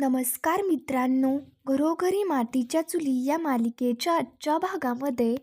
नमस्कार मित्रांनो. घरोघरी मातीच्या चुली या मालिकेच्या आजच्या भागामध्ये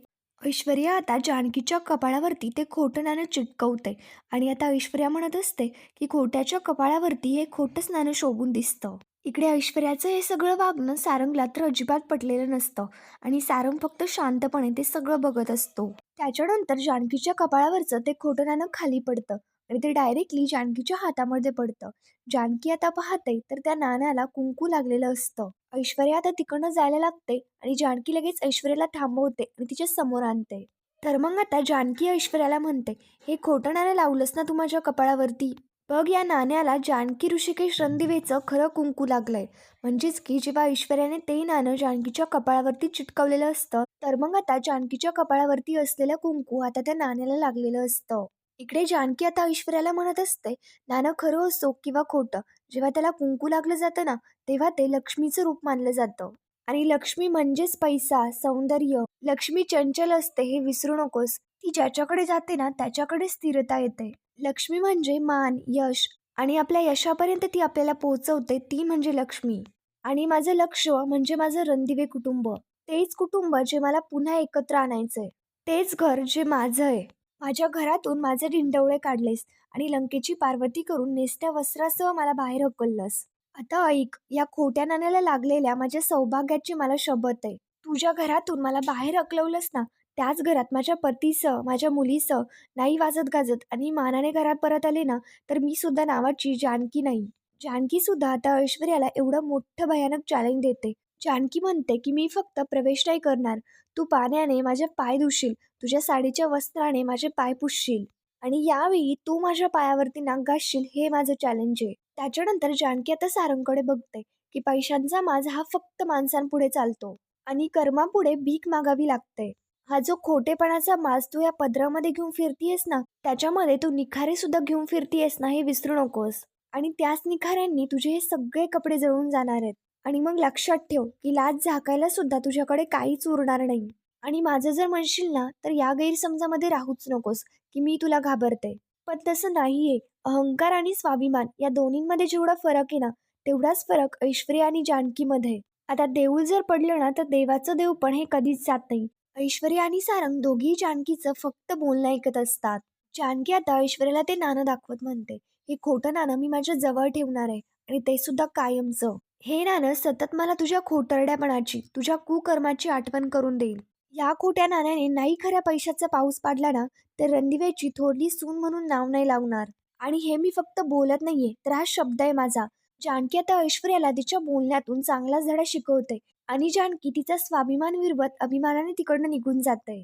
ऐश्वर्या आता जानकीच्या कपाळावरती ते खोटं नाणं चिटकवते आणि आता ऐश्वर्या म्हणत असते की खोट्याच्या कपाळावरती हे खोटंच नाणं शोभून दिसतं. इकडे ऐश्वर्याचं हे सगळं वागणं सारंगला तर अजिबात पटलेलं नसतं. आणि सारंग फक्त शांतपणे ते सगळं बघत असतो. त्याच्यानंतर जानकीच्या कपाळावरचं ते खोटं नाणं खाली पडतं. आणि ते डायरेक्टली जानकीच्या हातामध्ये पडतं. जानकी आता पाहते तर त्या नाण्याला कुंकू लागलेलं असतं. ऐश्वर्या आता तिकडनं जायला लागते आणि जानकी लगेच ऐश्वर्याला थांबवते आणि तिच्या समोर आणते. तर मग आता जानकी ऐश्वर्याला म्हणते हे खोटं नाणं लावलंस ना तू माझ्या कपाळावरती? बघ या नाण्याला जानकी ऋषिकेश रणदिवेचं खरं कुंकू लागलंय. म्हणजेच की जेव्हा ऐश्वर्याने ते नाणं जानकीच्या कपाळावरती चिटकवलेलं असतं तर मग आता जानकीच्या कपाळावरती असलेलं कुंकू आता त्या नाण्याला लागलेलं असतं. इकडे जानकी आता ऐश्वर्याला म्हणत असते नाणं खरं असो किंवा खोटं जेव्हा त्याला कुंकू लागलं जातं ना तेव्हा ते लक्ष्मीचं रूप मानलं जातं. आणि लक्ष्मी म्हणजेच पैसा सौंदर्य. लक्ष्मी चंचल असते हे विसरू नकोस. ती ज्याच्याकडे जाते ना त्याच्याकडे स्थिरता येते. लक्ष्मी म्हणजे मान यश. आणि आपल्या यशापर्यंत ती आपल्याला पोहोचवते ती म्हणजे लक्ष्मी. आणि माझं लक्ष म्हणजे माझं रणदिवे कुटुंब. तेच कुटुंब जे मला पुन्हा एकत्र आणायचंय. तेच घर जे माझं आहे. माझ्या घरातून माझे डिंडवळे काढलेस आणि लंकेची पार्वती करून नेसत्या वस्त्रासह मला बाहेर हकललंस आता ऐक या खोट्या नाण्याला लागलेल्या माझ्या सौभाग्याची मला शपथ आहे. तुझ्या घरातून मला बाहेर हकलवलंस ना त्याच घरात माझ्या पतीसह माझ्या मुलीसह नाही वाजत गाजत आणि मानाने घरात परत आले ना तर मी सुद्धा नावाची जानकी नाही. जानकी सुद्धा आता ऐश्वर्याला एवढं मोठं भयानक चॅलेंज देते. जानकी म्हणते की मी फक्त प्रवेश नाही करणार. तू पाण्याने माझे पाय धुशील. तुझ्या साडीच्या वस्त्राने माझे पाय पुसशील आणि यावेळी तू माझ्या पायावरती नाक घासशील हे माझं चॅलेंज आहे. त्याच्यानंतर जानकी आता सारंगकडे बघते की पैशांचा माझा हा फक्त माणसांपुढे चालतो आणि कर्मापुढे भीक मागावी लागते. हा जो खोटेपणाचा माज तू या पदरामध्ये घेऊन फिरतीयस ना त्याच्यामध्ये तू निखारे सुद्धा घेऊन फिरतीयस ना हे विसरू नकोस. आणि त्याच निखाऱ्यांनी तुझे हे सगळे कपडे जळून जाणार आहेत. आणि मग लक्षात ठेव की लाज झाकायला सुद्धा तुझ्याकडे काहीच उरणार नाही. आणि माझं जर म्हणशील ना तर या गैरसमजामध्ये राहूच नकोस की मी तुला घाबरते. पण तसं नाहीये. अहंकार आणि स्वाभिमान या दोन्हींमध्ये जेवढा फरक आहे ना तेवढाच फरक ऐश्वर्या आणि जानकीमध्ये. आता देऊळ जर पडलं ना तर देवाचं देव पण हे कधीच जात नाही. ऐश्वर्या आणि सारंग दोघी जानकीचं फक्त बोलणं ऐकत असतात. जानकी आता ऐश्वर्याला ते नाणं दाखवत म्हणते. हे खोटं नाणं मी माझ्या जवळ ठेवणार आहे आणि ते सुद्धा कायमचं. हे नाणं सतत मला तुझ्या खोटरड्यापणाची तुझ्या कुकर्माची आठवण करून देईल. या खोट्या नाण्याने नाही खऱ्या पैशाचा पाऊस पाडला ना तर रणदिवेची थोरली सून म्हणून नाव नाही लावणार. आणि हे मी फक्त बोलत नाहीये तर हा शब्द आहे माझा. जानकी आता ऐश्वर्याला तिच्या बोलण्यातून चांगलाच धडा शिकवते आणि जानकी तिचा स्वाभिमान विरवत अभिमानाने तिकडनं निघून जाते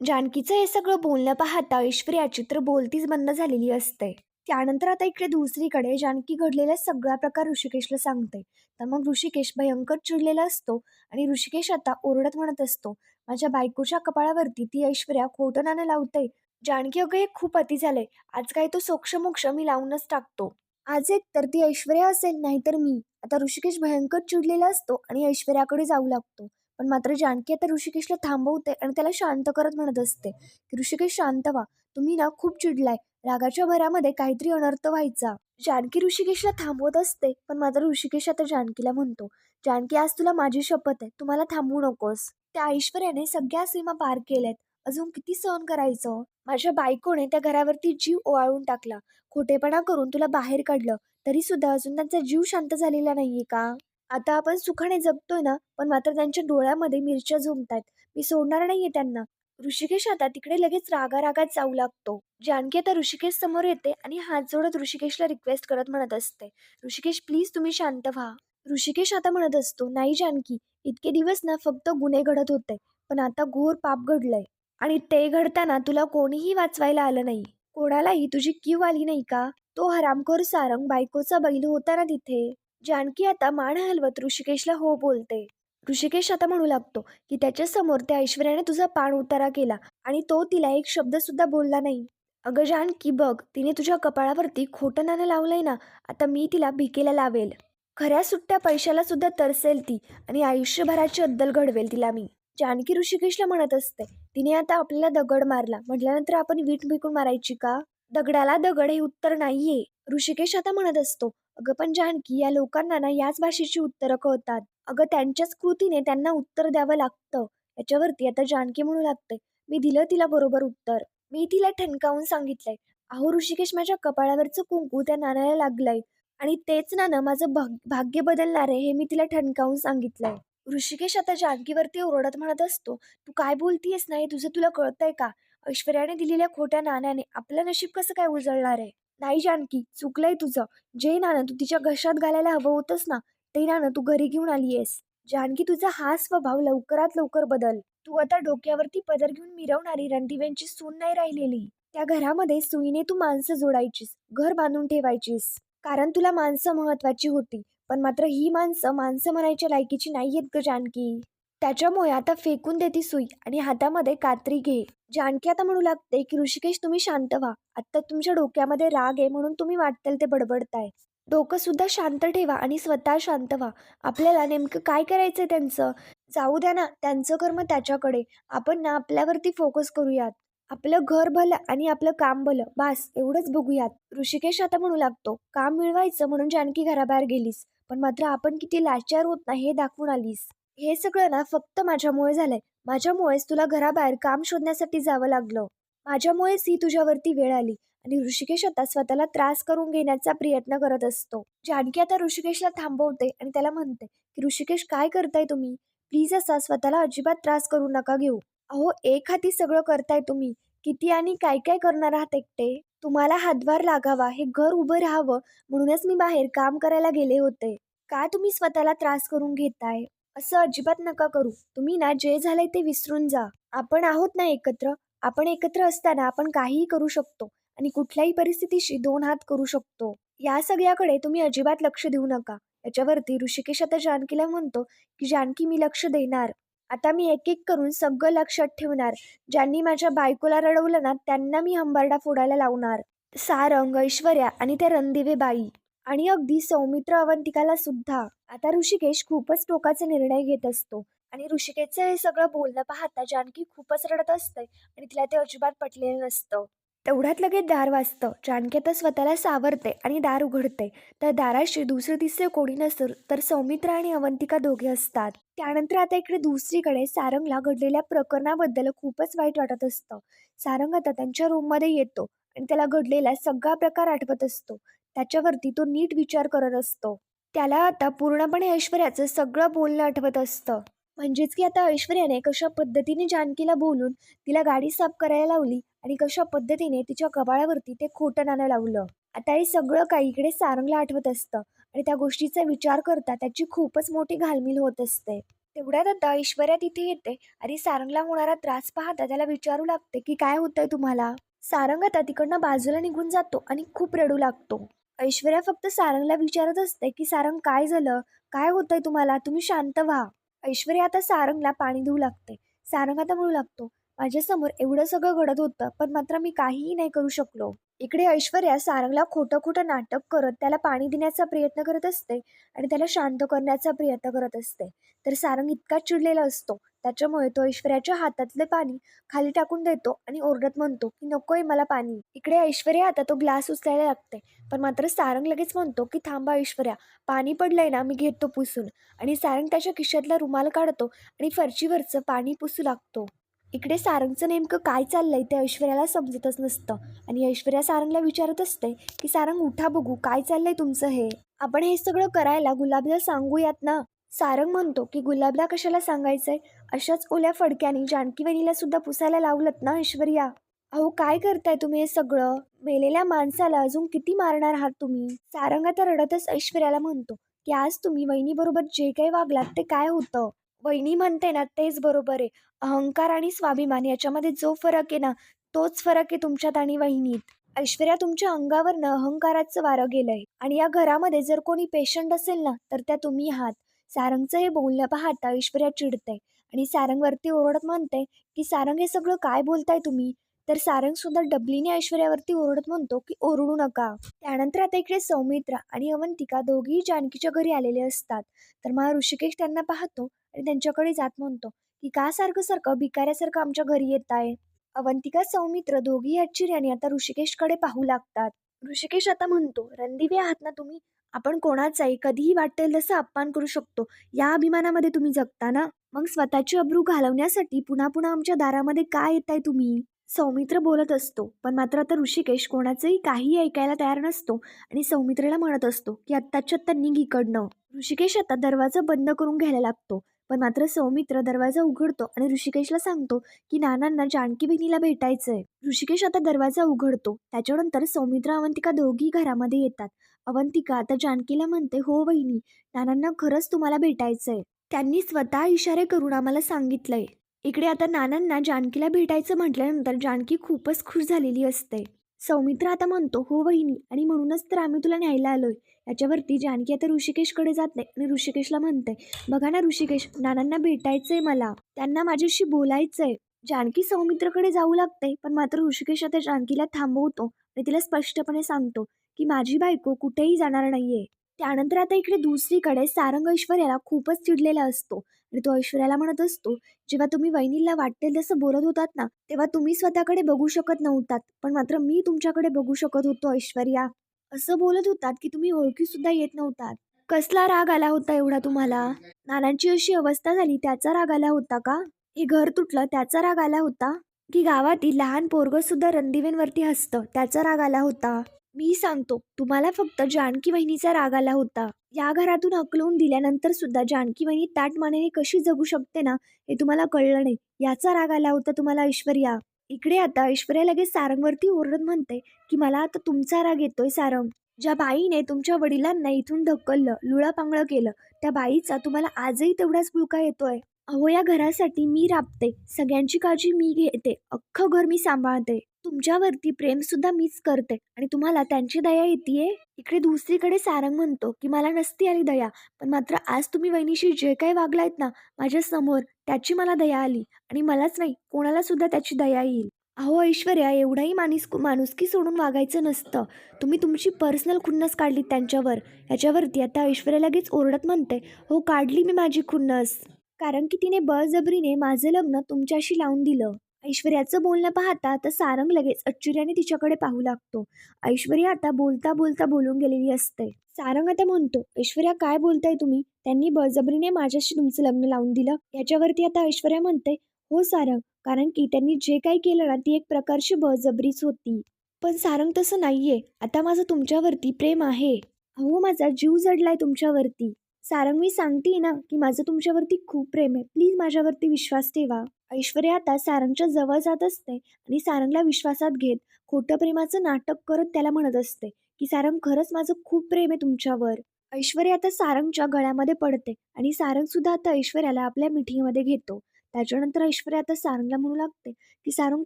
जानकीचं हे सगळं बोलणं पाहता ऐश्वर्याची तर बोलतीच बंद झालेली असते त्यानंतर आता इकडे दुसरीकडे जानकी घडलेला सगळा प्रकार ऋषिकेशला सांगते. तर मग ऋषिकेश भयंकर चिडलेला असतो आणि ऋषिकेश आता ओरडत म्हणत असतो माझ्या बायकोच्या कपाळावरती ती ऐश्वर्या खोटं नाणं लावते जानकी अगं हे खूप अति झालंय. आज काय तो सोक्षमोक्ष मी लावूनच टाकतो. आज एक तर ती ऐश्वर्या असेल नाहीतर मी. आता ऋषिकेश भयंकर चिडलेला असतो आणि ऐश्वर्याकडे जाऊ लागतो. पण मात्र जानकी आता ऋषिकेशला थांबवते आणि त्याला शांत करत म्हणत असते की ऋषिकेश शांत व्हा. तुम्ही ना खूप चिडलाय. रागाच्या भरामध्ये काहीतरी अनर्थ व्हायचा. जानकी ऋषिकेशला थांबवत असते पण मात्र ऋषिकेश आता जानकीला म्हणतो जानकी आज तुला माझी शपथ आहे तुम्हाला थांबवू नकोस. त्या ऐश्वर्याने सगळ्या सीमा पार केल्यात. अजून किती सहन करायचं? माझ्या बायकोने त्या घरावरती जीव ओवाळून टाकला. खोटेपणा करून तुला बाहेर काढलं तरी सुद्धा अजून त्यांचा जीव शांत झालेला नाहीये का? आता आपण सुखाने जगतोय ना पण मात्र त्यांच्या डोळ्यामध्ये मिरच्या झुमतायत. मी सोडणार नाहीये त्यांना. ऋषिकेश आता तिकडे लगेच रागा रागात जाऊ लागतो. जानकी आता ऋषिकेश समोर येते आणि हात जोडत ऋषिकेशला रिक्वेस्ट करत म्हणत असते. ऋषिकेश प्लीज तुम्ही शांत व्हा. ऋषिकेश आता म्हणत असतो नाही जानकी इतके दिवस ना फक्त गुन्हे घडत होते पण आता घोर पाप घडलंय आणि ते घडताना तुला कोणीही वाचवायला आलं नाही. कोणालाही तुझी कीव आली नाही का? तो हरामखोर सारंग बायकोचा बैल होता ना तिथे. जानकी आता मान हलवत ऋषिकेशला हो बोलते. ऋषिकेश आता म्हणू लागतो की त्याच्यासमोर त्या ऐश्वर्याने तुझा पाण उतारा केला आणि तो तिला एक शब्द सुद्धा बोलला नाही. अगं जानकी बघ तिने तुझ्या कपाळावरती खोटं नाणं लावलंय ना आता मी तिला भिकेला लावेल. खऱ्या सुट्ट्या पैशाला सुद्धा तरसेल ती आणि आयुष्यभराची अद्दल घडवेल तिला मी. जानकी ऋषिकेशला म्हणत असते तिने आता आपल्याला दगड मारला म्हटल्यानंतर आपण वीट भिकून मारायची का? दगडाला दगड हे उत्तर नाहीये. ऋषिकेश आता म्हणत असतो अगं पण जानकी या लोकांना ना याच भाषेची उत्तरं कळतात. अगं त्यांच्याच कृतीने त्यांना उत्तर द्यावं लागतं. याच्यावरती आता जानकी म्हणू लागते. मी दिलं तिला बरोबर उत्तर. मी तिला ठणकावून सांगितलंय. अहो ऋषिकेश माझ्या कपाळावरचं कुंकू त्या नाण्याला लागलंय. आणि तेच नाणं माझं भाग भाग्य बदलणार आहे हे मी तिला ठणकावून सांगितलंय. ऋषिकेश आता जानकीवरती ओरडत म्हणत असतो तू काय बोलतीयस नाही? तुझं तुला कळतंय का? ऐश्वर्याने दिलेल्या खोट्या नाण्याने आपलं नशीब कसं काय उजळणार आहे? नाही जानकी चुकलंय तुझं. जे नाणं तू तिच्या घशात घालायला हवं होतंस ना ते तू घरी घेऊन आलीयस. जानकी तुझा हा स्वभाव लवकरात लवकर बदल. तू आता डोक्यावरती पदर घेऊन मिरवणारी रणदिव्यांची सून नाही राहिलेली. त्या घरामध्ये सुईने तू माणसं जोडायचीस घर बांधून ठेवायचीस. कारण तुला माणसं महत्वाची होती पण मात्र ही माणसं माणसं म्हणायच्या लायकीची नाही आहेत ग जानकी. त्याच्यामुळे आता फेकून देती सुई आणि हातामध्ये कात्री घे. जानकी आता म्हणू लागते की ऋषिकेश तुम्ही शांत व्हा. आता तुमच्या डोक्यामध्ये राग आहे म्हणून तुम्ही वाटतल ते बडबडताय. डोकंसुद्धा शांत ठेवा आणि स्वतः शांत व्हा. आपल्याला नेमकं काय करायचंय त्यांचं? जाऊ द्या ना त्यांचं कर्म त्याच्याकडे. आपण ना आपल्यावरती फोकस करूयात. आपलं घर भलं आणि आपलं काम भलं. बास एवढंच बघूयात. ऋषिकेश आता म्हणू लागतो काम मिळवायचं म्हणून जानकी घराबाहेर गेलीस. पण मात्र आपण किती लाचार होत नाही हे दाखवून आलीस. हे सगळं ना फक्त माझ्यामुळे झालंय. माझ्यामुळेच तुला घराबाहेर काम शोधण्यासाठी जावं लागलं. माझ्यामुळेच ही तुझ्यावरती वेळ आली. आणि ऋषिकेश आता स्वतःला त्रास करून घेण्याचा प्रयत्न करत असतो. जानकी आता ऋषिकेशला थांबवते आणि त्याला म्हणते की ऋषिकेश काय करताय तुम्ही? प्लीज असा स्वतःला अजिबात त्रास करू नका घेऊ. अहो एक हाती सगळं करताय तुम्ही. किती आणि काय काय करणार आहात एकटे? तुम्हाला हातभार लागावा हे घर उभं राहावं म्हणूनच मी बाहेर काम करायला गेले होते. का तुम्ही स्वतःला त्रास करून घेताय? असं अजिबात नका करू. तुम्ही ना जे झालंय ते विसरून जा. आपण आहोत ना एकत्र. आपण एकत्र असताना आपण काहीही करू शकतो. आणि कुठल्याही परिस्थितीशी दोन हात करू शकतो. या सगळ्याकडे तुम्ही अजिबात लक्ष देऊ नका. याच्यावरती ऋषिकेश आता जानकीला म्हणतो की जानकी मी लक्ष देणार. आता मी एक एक करून सगळं लक्षात ठेवणार. ज्यांनी माझ्या बायकोला रडवलं ना त्यांना मी हंबरडा फोडायला लावणार. सारंग ऐश्वर्या आणि त्या रणदिवे बाई. आणि अगदी सौमित्र अवंतिकाला सुद्धा. आता ऋषिकेश खूपच टोकाचा निर्णय घेत असतो. आणि ऋषिकेशचं हे सगळं बोलणं पाहता जानकी खूपच रडत असते आणि तिला ते अजिबात पटलेलं नसतं. तेवढ्यात लगेच दार वाजतं. जानकी आता स्वतःला सावरते आणि दार उघडते. तर दाराशी दुसरं तिसरे कोणी नसतं तर सौमित्र आणि अवंतिका दोघे असतात. त्यानंतर आता इकडे दुसरीकडे सारंगला घडलेल्या प्रकरणाबद्दल खूपच वाईट वाटत असतं. सारंग आता त्यांच्या रूममध्ये येतो आणि त्याला घडलेला सगळा प्रकार आठवत असतो. त्याच्यावरती तो नीट विचार करत असतो. त्याला आता पूर्णपणे ऐश्वर्याचं सगळं बोलणं आठवत असतं. म्हणजेच की आता ऐश्वर्याने कशा पद्धतीने जानकीला बोलून तिला गाडी साफ करायला लावली आणि कशा पद्धतीने तिच्या कपाळावरती ते खोटं नाणं लावलं. आता हे सगळं काही इकडे सारंगला आठवत असतं आणि त्या गोष्टीचा विचार करता त्याची खूपच मोठी घालमिल होत असते. तेवढ्यात आता ऐश्वर्या तिथे येते आणि सारंगला होणारा त्रास पाहता त्याला विचारू लागते की काय होतंय तुम्हाला? सारंग आता तिकडनं बाजूला निघून जातो आणि खूप रडू लागतो. ऐश्वर्या फक्त सारंगला विचारत असते की सारंग काय झालं? काय होतंय तुम्हाला? तुम्ही शांत व्हा. ऐश्वर्या आता सारंगला पाणी देऊ लागते. सारंग आता म्हणू लागतो माझ्यासमोर एवढं सगळं घडत होतं पण मात्र मी काहीही नाही करू शकलो. इकडे ऐश्वर्या सारंगला खोटं खोटं नाटक करत त्याला पाणी देण्याचा प्रयत्न करत असते आणि त्याला शांत करण्याचा प्रयत्न करत असते. तर सारंग इतका चिडलेला असतो त्याच्यामुळे तो ऐश्वर्याच्या हातातले पाणी खाली टाकून देतो आणि ओरडत म्हणतो की नकोय मला पाणी. इकडे ऐश्वर्या आता तो ग्लास उचलायला लागते पण मात्र सारंग लगेच म्हणतो की थांबा ऐश्वर्या पाणी पडलंय ना मी घेतो पुसून. आणि सारंग त्याच्या खिशातला रुमाल काढतो आणि फरशीवरचं पाणी पुसू लागतो. इकडे सारंगचं नेमकं काय चाललं आहे ते ऐश्वर्याला समजतच नसतं. आणि ऐश्वर्या सारंगला विचारत असते की सारंग उठा बघू काय चाललं आहे तुमचं हे? आपण हे सगळं करायला गुलाबला सांगूयात ना? सारंग म्हणतो की गुलाबला कशाला सांगायचंय? अशाच ओल्या फडक्याने जानकी सुद्धा पुसायला लावलत ना ऐश्वर्या? अहो काय करताय तुम्ही हे सगळं? मेलेल्या माणसाला अजून किती मारणार आहात तुम्ही? सारंग आता रडतच ऐश्वर्याला म्हणतो की आज तुम्ही वहिनीबरोबर जे काही वागलात ते काय होतं? वहिनी म्हणते ना तेच बरोबर आहे. अहंकार आणि स्वाभिमान याच्यामध्ये जो फरक आहे ना तोच फरक आहे तुमच्यात आणि वहिनीत. ऐश्वर्या तुमच्या अंगावरनं अहंकाराचं वारं गेलंय. आणि या घरामध्ये जर कोणी पेशंट असेल ना तर त्या तुम्ही आहात. सारंगचं हे बोलणं पाहता ऐश्वर्या चिडते. आणि सारंगवरती ओरडत म्हणते की सारंग हे सगळं काय बोलताय तुम्ही? तर सारंग सुद्धा डबलीने ऐश्वर्यावरती ओरडत म्हणतो की ओरडू नका. त्यानंतर आता इकडे सौमित्रा आणि अवंतिका दोघेही जानकीच्या घरी आलेले असतात. तर मग ऋषिकेश त्यांना पाहतो आणि त्यांच्याकडे जात म्हणतो की का सारखं सारखं भिकाऱ्यासारखं आमच्या घरी येत आहे अवंतिका सौमित्र दोघी आश्चर्याने आता ऋषिकेशकडे पाहू लागतात. ऋषिकेश आता म्हणतो रणदिवे आहात ना तुम्ही? आपण कोणाचाही कधीही वाटेल तसं अपमान करू शकतो. या अभिमानामध्ये तुम्ही जगता ना? मग स्वतःची अब्रू घालवण्यासाठी पुन्हा पुन्हा आमच्या दारामध्ये का येताय तुम्ही? सौमित्र बोलत असतो पण मात्र आता ऋषिकेश कोणाचंही काही ऐकायला तयार नसतो आणि सौमित्रेला म्हणत असतो की आत्ताच्या आत्ता निघ इकडनं. ऋषिकेश आता दरवाजा बंद करून घ्यायला लागतो. पण मात्र सौमित्र दरवाजा उघडतो आणि ऋषिकेशला सांगतो की नानांना जानकी बहिणीला भेटायचं आहे ऋषिकेश आता दरवाजा उघडतो. त्याच्यानंतर सौमित्र अवंतिका दोघी घरामध्ये येतात. अवंतिका आता जानकीला म्हणते हो वहिनी नानांना खरंच तुम्हाला भेटायचं आहे त्यांनी स्वतः इशारे करून आम्हाला सांगितलंय. इकडे आता नानांना जानकीला भेटायचं म्हटल्यानंतर जानकी खूपच खुश झालेली असते. सौमित्र आता म्हणतो हो वहिनी आणि म्हणूनच तर आम्ही तुला न्यायला आलो आहे याच्यावरती जानकी आता ऋषिकेशकडे जात नाही आणि ऋषिकेशला म्हणते बघा ना ऋषिकेश नानांना भेटायचं आहे मला त्यांना माझ्याशी बोलायचं आहे जानकी सौमित्रकडे जाऊ लागते पण मात्र ऋषिकेश आता जानकीला थांबवतो आणि तिला स्पष्टपणे सांगतो की माझी बायको कुठेही जाणार नाहीये. त्यानंतर आता इकडे दुसरीकडे सारंग ऐश्वर्याला खूपच चिडलेला असतो. आणि तो ऐश्वर्याला म्हणत असतो जेव्हा तुम्ही वहिनीला वाटेल तसं बोलत होतात ना तेव्हा तुम्ही स्वतःकडे बघू शकत नव्हतात. पण मात्र मी तुमच्याकडे बघू शकत होतो ऐश्वर्या. असं बोलत होतात की तुम्ही ओळखी सुद्धा येत नव्हतात. कसला राग आला होता एवढा तुम्हाला? नानांची अशी अवस्था झाली त्याचा राग आला होता का? हे घर तुटलं त्याचा राग आला होता? की गावातील लहान पोरग सुद्धा रणदिवेंवरती हसतं त्याचा राग आला होता? मी सांगतो तुम्हाला फक्त जानकी वहिनीचा राग आला होता. या घरातून हकलवून दिल्यानंतर सुद्धा जानकी वहिनी ताट मानेने कशी जगू शकते ना हे तुम्हाला कळलं नाही. याचा राग आला होता तुम्हाला ऐश्वर्या. इकडे आता ऐश्वर्या लगेच सारंगवरती ओरडत म्हणते की मला आता तुमचा राग येतोय सारंग. ज्या बाईने तुमच्या वडिलांना इथून ढकललं लुळापांगळं केलं त्या बाईचा तुम्हाला आजही तेवढाच बुळका येतोय. अहो या घरासाठी मी राबते. सगळ्यांची काळजी मी घेते. अख्खं घर मी सांभाळते. तुमच्यावरती प्रेम सुद्धा मीच करते. आणि तुम्हाला त्यांची दया येते इकडे दुसरीकडे सारंग म्हणतो की मला नसती आली दया पण मात्र आज तुम्ही वहिनीशी जे काही वागलायत ना माझ्यासमोर त्याची मला दया आली. आणि मलाच नाही कोणाला सुद्धा त्याची दया येईल. अहो ऐश्वर्या एवढाही माणूस माणुसकी सोडून वागायचं नसतं. तुम्ही तुमची पर्सनल खुन्नस काढली त्यांच्यावर. याच्यावरती आता ऐश्वर्या लगेच ओरडत म्हणते हो काढली मी माझी खुन्नस. कारण की तिने बळजबरीने माझं लग्न तुमच्याशी लावून दिलं. ऐश्वर्याचं बोलणं पाहता तर सारंग लगेच आश्चर्याने तिच्याकडे पाहू लागतो. ऐश्वर्या आता बोलता बोलता बोलून गेलेली असते. सारंग आता म्हणतो ऐश्वर्या काय बोलताय तुम्ही? त्यांनी बळजबरीने माझ्याशी तुमचं लग्न लावून दिलं. याच्यावरती आता ऐश्वर्या म्हणते हो सारंग कारण की त्यांनी जे काही केलं ना ती एक प्रकारची बळजबरीच होती. पण सारंग तसं नाहीये. आता माझं तुमच्यावरती प्रेम आहे. अहो माझा जीव जडलाय तुमच्यावरती. सारंग मी सांगते ना की माझं तुमच्यावरती खूप प्रेम आहे. प्लीज माझ्यावरती विश्वास ठेवा. ऐश्वर्या आता सारंगच्या जवळ जात असते आणि सारंगला विश्वासात घेत खोटं प्रेमाचं नाटक करत त्याला म्हणत असते की सारंग खरंच माझं खूप प्रेम आहे तुमच्यावर. ऐश्वर्या आता सारंगच्या गळ्यामध्ये पडते आणि सारंग सुद्धा आता ऐश्वर्याला आपल्या मिठीमध्ये घेतो. त्याच्यानंतर ऐश्वर्या आता सारंगला म्हणू लागते की सारंग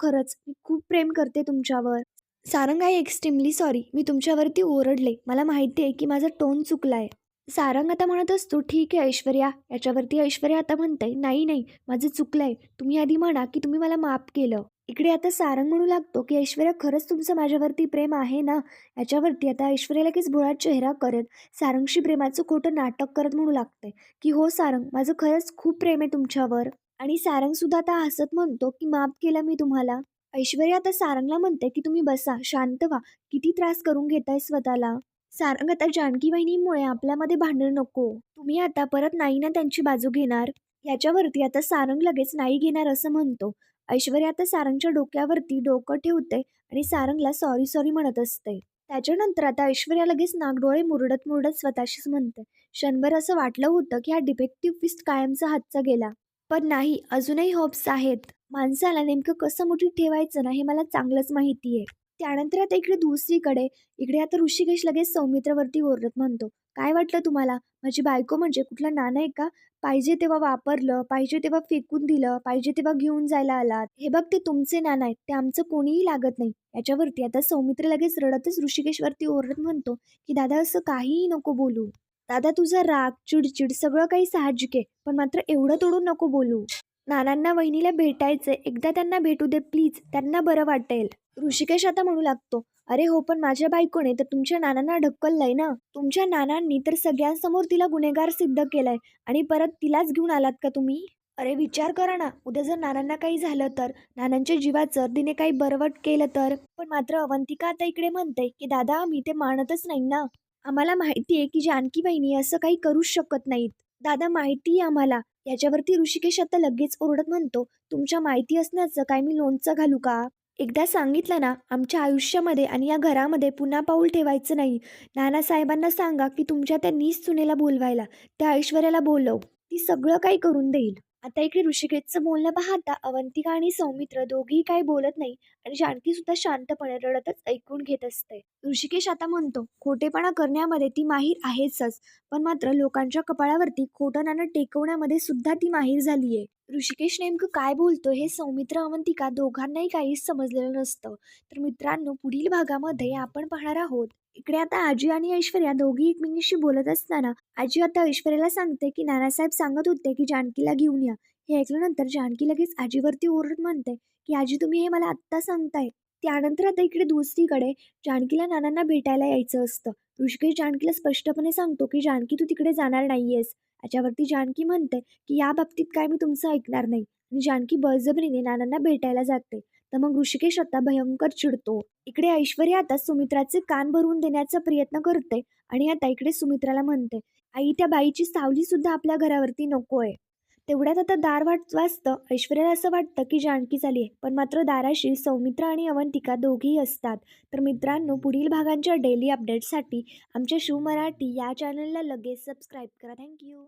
खरंच मी खूप प्रेम करते तुमच्यावर. सारंग आहे एक्स्ट्रीमली सॉरी मी तुमच्यावरती ओरडले. मला माहिती आहे की माझा टोन चुकला आहे सारंग आता म्हणत असतो ठीक आहे ऐश्वर्या याच्यावरती ऐश्वर्या आता म्हणते नाही नाही माझं चुकलंय. तुम्ही आधी म्हणा की तुम्ही मला माफ केलं. इकडे आता सारंग म्हणू लागतो की ऐश्वर्या खरंच तुमचं माझ्यावरती प्रेम आहे ना? याच्यावरती आता ऐश्वर्या लगेच भोळा चेहरा करत सारंगशी प्रेमाचं खोटं नाटक करत म्हणू लागते की हो सारंग माझं खरंच खूप प्रेम आहे तुमच्यावर. आणि सारंग सुद्धा आता हसत म्हणतो की माफ केलं मी तुम्हाला. ऐश्वर्या आता सारंगला म्हणते की तुम्ही बसा शांत व्हा. किती त्रास करून घेताय स्वतःला. सारंग आता जानकी वहिनीमुळे आपल्यामध्ये भांडण नको. तुम्ही आता परत नाही ना त्यांची बाजू घेणार? याच्यावरती आता सारंग लगेच नाही घेणार असं म्हणतो. ऐश्वर्या आता सारंगच्या डोक्यावरती डोकं ठेवते आणि सारंगला सॉरी सॉरी म्हणत असते. त्याच्यानंतर आता ऐश्वर्या लगेच नागडोळे मुरडत मुरडत स्वतःशीच म्हणते. क्षणभर असं वाटलं होतं की हा डिफेक्टिव्ह फिस्ट कायमचा हातचा गेला. पण नाही अजूनही होप्स आहेत. माणसाला नेमकं कसं मुठीत ठेवायचं ना हे मला चांगलंच माहिती आहे त्यानंतर आता इकडे दुसरीकडे. इकडे आता ऋषिकेश लगेच सौमित्रावरती ओरडत म्हणतो. काय वाटलं तुम्हाला? माझी बायको म्हणजे कुठला नाणं आहे का? पाहिजे तेव्हा वापरलं पाहिजे तेव्हा फेकून दिलं पाहिजे तेव्हा घेऊन जायला आलात. हे बघ ते तुमचे नाणं आहेत. ते आमचं कोणीही लागत नाही. याच्यावरती आता सौमित्र लगेच रडतच ऋषिकेशवरती ओरडत म्हणतो की दादा असं काहीही नको बोलू. दादा तुझा राग चिडचिड सगळं काही साहजिक आहे पण मात्र एवढं तोडून नको बोलू. नानांना वहिनीला भेटायचंय. एकदा त्यांना भेटू दे प्लीज. त्यांना बरं वाटेल. ऋषिकेश आता म्हणू लागतो. अरे हो पण माझ्या बायकोने तर तुमच्या नानांना ढकललंय ना. तुमच्या नानांनी तर सगळ्यांसमोर तिला गुन्हेगार सिद्ध केलंय. आणि परत तिलाच घेऊन आलात का तुम्ही? अरे विचार करा ना. उद्या जर नानांना काही झालं तर? नानांच्या जीवाचं तिने काही बरवट केलं तर? पण मात्र अवंतिका आता इकडे म्हणते की दादा मी ते मानतच नाही ना. आम्हाला माहिती आहे की जानकी बहिणी असं काही करूच शकत नाहीत. दादा माहिती आहे आम्हाला. याच्यावरती ऋषिकेश आता लगेच ओरडत म्हणतो तुमच्या माहिती असण्याचं काय मी लोणचं घालू का? एकदा सांगितलं ना आमच्या आयुष्यामध्ये आणि या घरामध्ये पुन्हा पाऊल ठेवायचं नाही. नानासाहेबांना सांगा की तुमच्या त्या नीस सुनेला बोलवायला त्या ऐश्वर्याला बोलव. ती सगळं काही करून देईल. आता इकडे ऋषिकेशचं बोलणं पाहता अवंतिका आणि सौमित्र दोघेही काही बोलत नाही आणि जानकी सुद्धा शांतपणे रडतच ऐकून घेत असते. ऋषिकेश आता म्हणतो खोटेपणा करण्यामध्ये ती माहीर आहेचच पण मात्र लोकांच्या कपाळावरती खोटनानं टेकवण्यामध्ये सुद्धा ती माहीर झाली आहे ऋषिकेश नेमकं काय बोलतो हे सौमित्र अवंतिका दोघांनाही काहीच समजलेलं नसतं. तर मित्रांनो पुढील भागामध्ये आपण पाहणार आहोत. इकडे आता आजी आणि ऐश्वर्या दोघी एकमेकींशी बोलत असताना आजी आता ऐश्वर्याला सांगते की नानासाहेब सांगत होते की जानकीला घेऊन या. हे ऐकल्यानंतर जानकी लगेच आजीवरती ओरडत म्हणते की आजी तुम्ही हे मला आत्ता सांगताय. त्यानंतर आता इकडे दुसरीकडे जानकीला नानांना भेटायला यायचं असतं. ऋषिकेश जानकीला स्पष्टपणे सांगतो की जानकी तू तिकडे जाणार नाहीयेस. याच्यावरती जानकी म्हणते की या बाबतीत काय मी तुमचं ऐकणार नाही. आणि जानकी बळजबरीने नानांना भेटायला जाते. तर मग ऋषिकेश आता भयंकर चिडतो. इकडे ऐश्वर्या आता सुमित्राचे कान भरून देण्याचा प्रयत्न करते आणि आता इकडे सुमित्राला म्हणते आई त्या बाईची सावली सुद्धा आपल्या घरावरती नको आहे तेवढ्यात आता दार वाट वाजतं ऐश्वर्याला असं वाटतं की जानकी झाली आहे पण मात्र दाराशी सौमित्रा आणि अवंतिका दोघेही असतात. तर मित्रांनो पुढील भागांच्या डेली अपडेट्ससाठी आमच्या शिव मराठी या चॅनलला लगेच सबस्क्राईब करा. थँक्यू